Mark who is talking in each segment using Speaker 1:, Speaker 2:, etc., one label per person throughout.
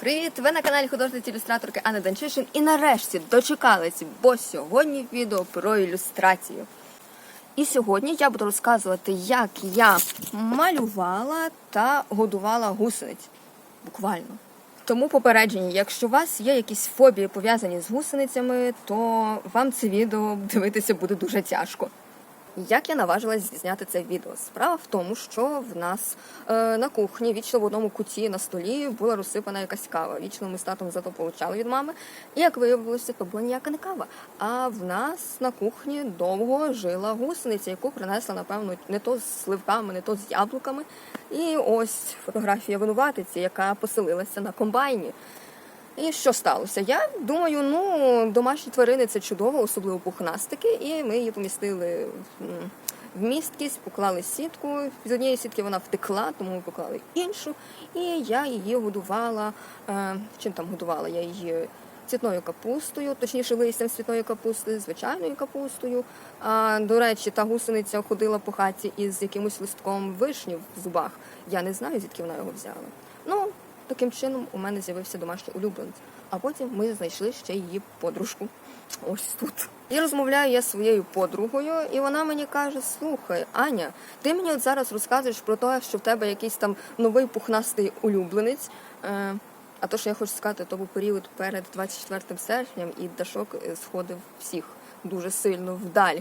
Speaker 1: Привіт! Ви на каналі художниці ілюстраторки Анна Данчишин і нарешті дочекались, бо сьогодні відео про ілюстрацію. І сьогодні я буду розказувати, як я малювала та годувала гусениць. Буквально. Тому попередження, якщо у вас є якісь фобії пов'язані з гусеницями, то вам це відео дивитися буде дуже тяжко. Як я наважилась зняти це відео? Справа в тому, що в нас е, на кухні вічно в одному куті на столі була розсипана якась кава. Вічно ми з татом зато получали від мами. І як виявилося, то була ніяка не кава. А в нас на кухні довго жила гусениця, яку принесла, напевно, не то з сливками, не то з яблуками. І ось фотографія винуватиці, яка поселилася на комбайні. І що сталося? Я думаю, ну домашні тварини це чудово, особливо пухнастики, і ми її помістили в місткість, поклали сітку. З однієї сітки вона втекла, тому ми поклали іншу. І я її годувала. Е, чим там годувала? Я її цвітною капустою, точніше листям цвітної капусти, звичайною капустою. А, до речі, та гусениця ходила по хаті із якимось листком вишні в зубах. Я не знаю, звідки вона його взяла. Ну, Таким чином у мене з'явився домашній улюбленець. А потім ми знайшли ще її подружку. Ось тут. І розмовляю я зі своєю подругою, і вона мені каже: слухай, Аня, ти мені от зараз розказуєш про те, що в тебе якийсь там новий пухнастий улюбленець. Е, а то, що я хочу сказати, то був період перед 24 серпням, і Дашок е, сходив всіх дуже сильно вдаль.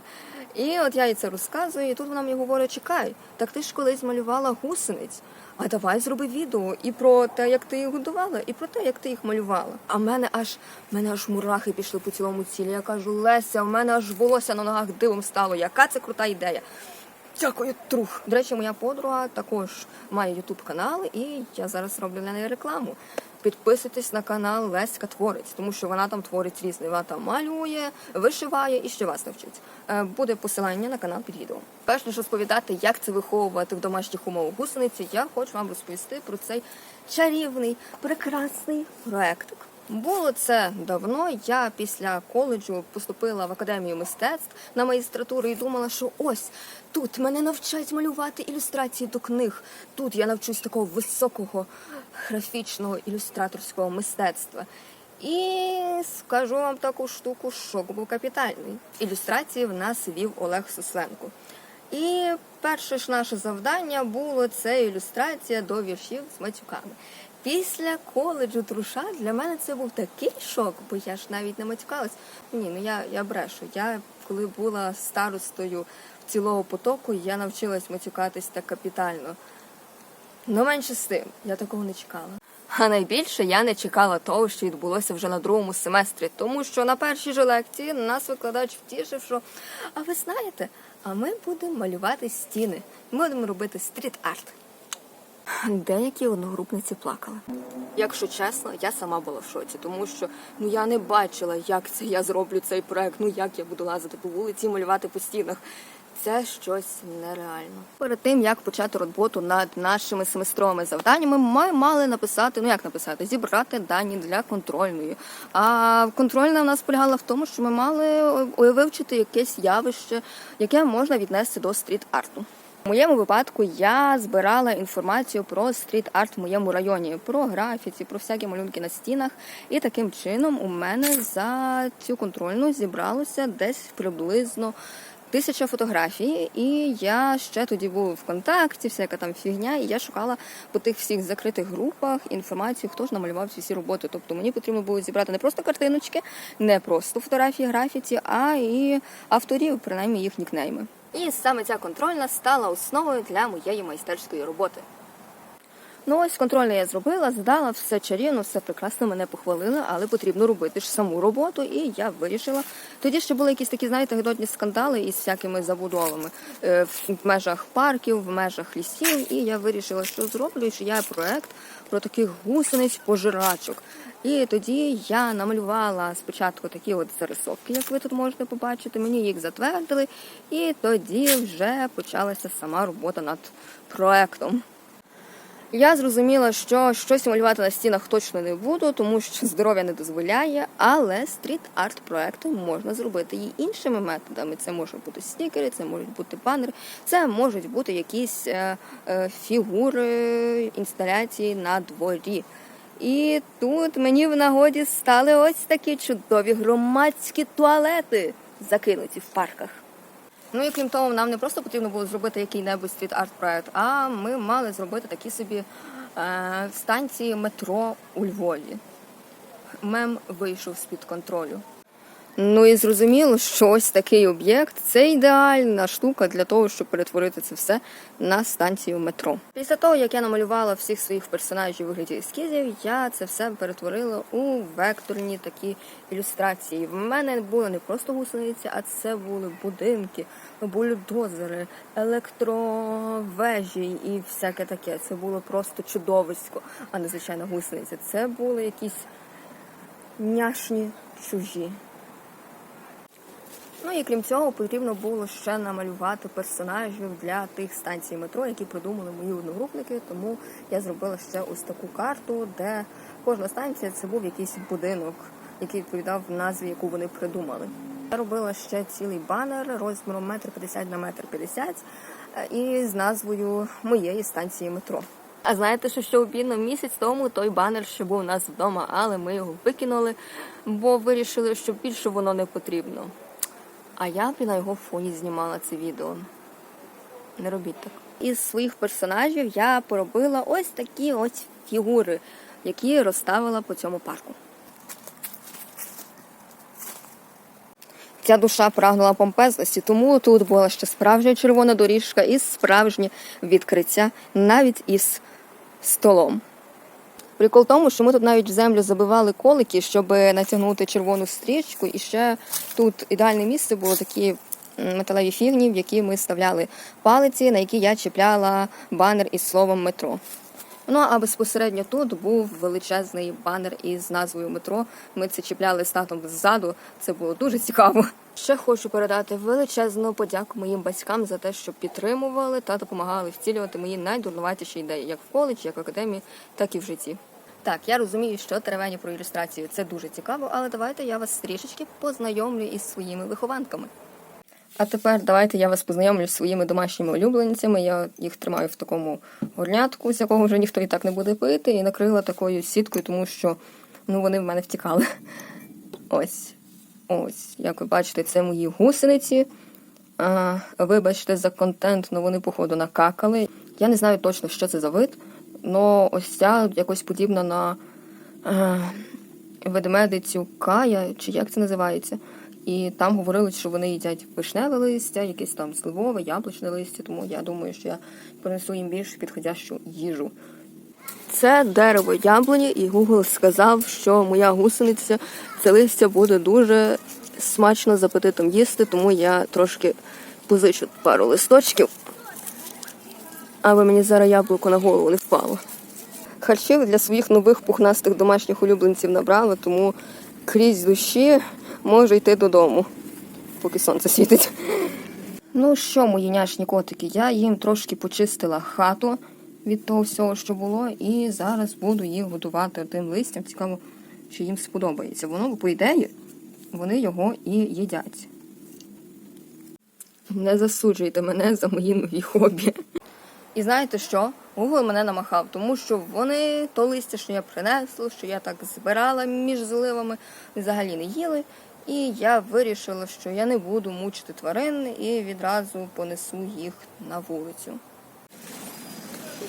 Speaker 1: І от я їй це розказую, і тут вона мені говорить: чекай, так ти ж колись малювала гусениць. А давай зроби відео і про те, як ти їх годувала, і про те, як ти їх малювала. А в мене аж в мене аж мурахи пішли по цілому цілі. Я кажу, Леся, в мене аж волосся на ногах дивом стало. Яка це крута ідея. Дякую, друг. До речі, моя подруга також має ютуб канал, і я зараз роблю для неї рекламу. Підписуйтесь на канал Леська Творець, тому що вона там творить різне. Вона там малює, вишиває і ще вас навчить. Е, Буде посилання на канал під відео. Перш ніж розповідати, як це виховувати в домашніх умовах гусениці, я хочу вам розповісти про цей чарівний, прекрасний проектик. Було це давно. Я після коледжу поступила в академію мистецтв на магістратуру і думала, що ось тут мене навчать малювати ілюстрації до книг. Тут я навчусь такого високого графічного ілюстраторського мистецтва. І скажу вам таку штуку, шок був капітальний. Ілюстрації в нас вів Олег Сусленко. І перше ж наше завдання було це ілюстрація до віршів з матюками. Після коледжу труша для мене це був такий шок, бо я ж навіть не матюкалась. Ні, ну я, я брешу. Я коли була старостою цілого потоку, я навчилась матюкатись так капітально. Ну менше з тим, я такого не чекала. А найбільше я не чекала того, що відбулося вже на другому семестрі, тому що на першій же лекції нас викладач втішив, що а ви знаєте, а ми будемо малювати стіни. Ми будемо робити стріт-арт. Деякі одногрупниці плакали. Якщо чесно, я сама була в шоці, тому що ну я не бачила, як це я зроблю цей проект. Ну як я буду лазити по вулиці, малювати по стінах. Це щось нереально. Перед тим як почати роботу над нашими семестровими завданнями, ми мали написати, ну як написати, зібрати дані для контрольної. А контрольна у нас полягала в тому, що ми мали вивчити якесь явище, яке можна віднести до стріт-арту. Моєму випадку я збирала інформацію про стріт-арт в моєму районі, про графіці, про всякі малюнки на стінах. І таким чином у мене за цю контрольну зібралося десь приблизно тисяча фотографій. І я ще тоді був в контакті, всяка там фігня, і я шукала по тих всіх закритих групах інформацію, хто ж намалював ці всі роботи. Тобто мені потрібно було зібрати не просто картиночки, не просто фотографії графіці, а і авторів, принаймні їх нікнейми. І саме ця контрольна стала основою для моєї майстерської роботи. Ну ось контрольне я зробила, здала, все чарівно, все прекрасно, мене похвалили, але потрібно робити ж саму роботу, і я вирішила. Тоді ще були якісь такі, знаєте, гидотні скандали із всякими забудовами е, в межах парків, в межах лісів. І я вирішила, що зроблю, що я проект про таких гусениць пожирачок. І тоді я намалювала спочатку такі от зарисовки, як ви тут можете побачити. Мені їх затвердили, і тоді вже почалася сама робота над проектом. Я зрозуміла, що щось малювати на стінах точно не буду, тому що здоров'я не дозволяє, але стріт-арт проекти можна зробити і іншими методами. Це можуть бути стікери, це можуть бути банери, це можуть бути якісь е, е, фігури, інсталяції на дворі. І тут мені в нагоді стали ось такі чудові громадські туалети, закинуті в парках. Ну і крім того, нам не просто потрібно було зробити який-небудь стріт-арт проект, а ми мали зробити такі собі е, станції метро у Львові. Мем вийшов з-під контролю. Ну і зрозуміло, що ось такий об'єкт це ідеальна штука для того, щоб перетворити це все на станцію метро. Після того, як я намалювала всіх своїх персонажів у вигляді ескізів, я це все перетворила у векторні такі ілюстрації. В мене були не просто гусениці, а це були будинки, бульдозери, електровежі і всяке таке. Це було просто чудовисько, а не звичайна гусениця. Це були якісь няшні чужі. Ну і крім цього, потрібно було ще намалювати персонажів для тих станцій метро, які придумали мої одногрупники. Тому я зробила ще ось таку карту, де кожна станція це був якийсь будинок, який відповідав назві, яку вони придумали. Я робила ще цілий банер розміром метр п'ятдесят на метр п'ятдесят е, і з назвою моєї станції метро. А знаєте, що ще обідно місяць тому той банер ще був у нас вдома, але ми його викинули, бо вирішили, що більше воно не потрібно. А я б на його фоні знімала це відео. Не робіть так. Із своїх персонажів я поробила ось такі ось фігури, які розставила по цьому парку. Ця душа прагнула помпезності, тому тут була ще справжня червона доріжка і справжнє відкриття навіть із столом. Прикол тому, що ми тут навіть в землю забивали колики, щоб натягнути червону стрічку. І ще тут ідеальне місце було такі металеві фігні, в які ми вставляли палиці, на які я чіпляла банер із словом метро. Ну а безпосередньо тут був величезний банер із назвою метро. Ми це чіпляли з татом ззаду. Це було дуже цікаво. Ще хочу передати величезну подяку моїм батькам за те, що підтримували та допомагали втілювати мої найдурнуватіші ідеї, як в коледжі, як в академії, так і в житті. Так, я розумію, що теревені про ілюстрацію це дуже цікаво, але давайте я вас трішечки познайомлю із своїми вихованками. А тепер давайте я вас познайомлю з своїми домашніми улюбленцями. Я їх тримаю в такому горнятку, з якого вже ніхто і так не буде пити, і накрила такою сіткою, тому що ну, вони в мене втікали. Ось. Ось, як ви бачите, це мої гусениці. А, вибачте за контент, але вони, походу, накакали. Я не знаю точно, що це за вид, але ось ця якось подібна на е, ведмедицю Кая, чи як це називається. І там говорили, що вони їдять вишневе листя, якесь там сливове, яблучне листя, тому я думаю, що я принесу їм більш підходящу їжу. Це дерево яблуні, і Google сказав, що моя гусениця це листя буде дуже смачно з апетитом їсти, тому я трошки позичу пару листочків, аби мені зараз яблуко на голову не впало. Харчів для своїх нових пухнастих домашніх улюбленців набрала, тому крізь душі можу йти додому, поки сонце світить. Ну що, мої няшні котики, я їм трошки почистила хату від того всього, що було, і зараз буду їх годувати тим листям. Цікаво, чи їм сподобається. Воно, по ідеї, вони його і їдять. Не засуджуйте мене за мої нові хобі. І знаєте що? Google мене намахав, тому що вони то листя, що я принесла, що я так збирала між зливами, взагалі не їли. І я вирішила, що я не буду мучити тварин і відразу понесу їх на вулицю.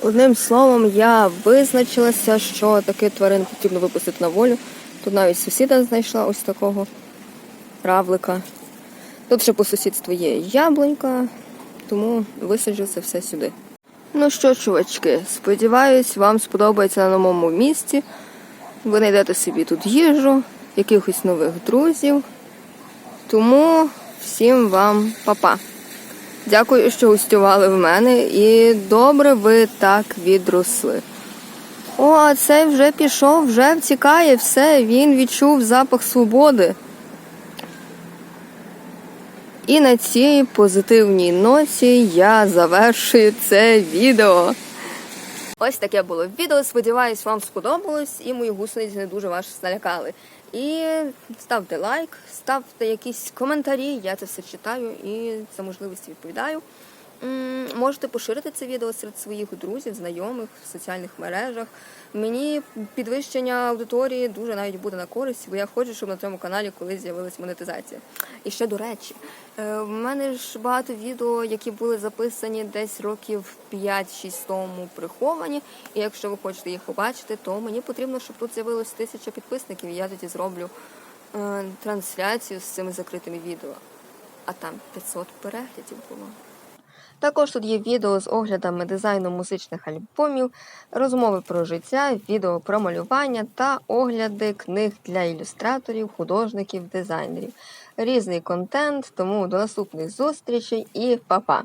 Speaker 1: Одним словом, я визначилася, що таких тварин потрібно випустити на волю. Тут навіть сусіда знайшла ось такого равлика. Тут ще по сусідству є яблунька, тому висаджу це все сюди. Ну що, чувачки, сподіваюсь, вам сподобається на новому місці. Ви знайдете собі тут їжу, якихось нових друзів. Тому всім вам па-па. Дякую, що гостювали в мене, і добре ви так відросли. О, а цей вже пішов, вже втікає, все, він відчув запах свободи. І на цій позитивній ноті я завершую це відео. Ось таке було відео. Сподіваюсь, вам сподобалось і мої гусениці не дуже вас налякали. І ставте лайк, ставте якісь коментарі, я це все читаю і за можливості відповідаю. Можете поширити це відео серед своїх друзів, знайомих в соціальних мережах. Мені підвищення аудиторії дуже навіть буде на користь, бо я хочу, щоб на цьому каналі колись з'явилась монетизація. І ще до речі, е, в мене ж багато відео, які були записані десь років 5-6 тому приховані. І якщо ви хочете їх побачити, то мені потрібно, щоб тут з'явилось тисяча підписників, і я тоді зроблю е, трансляцію з цими закритими відео. А там 500 переглядів було. Також тут є відео з оглядами дизайну музичних альбомів, розмови про життя, відео про малювання та огляди книг для ілюстраторів, художників, дизайнерів. Різний контент, тому до наступних зустрічей і па-па!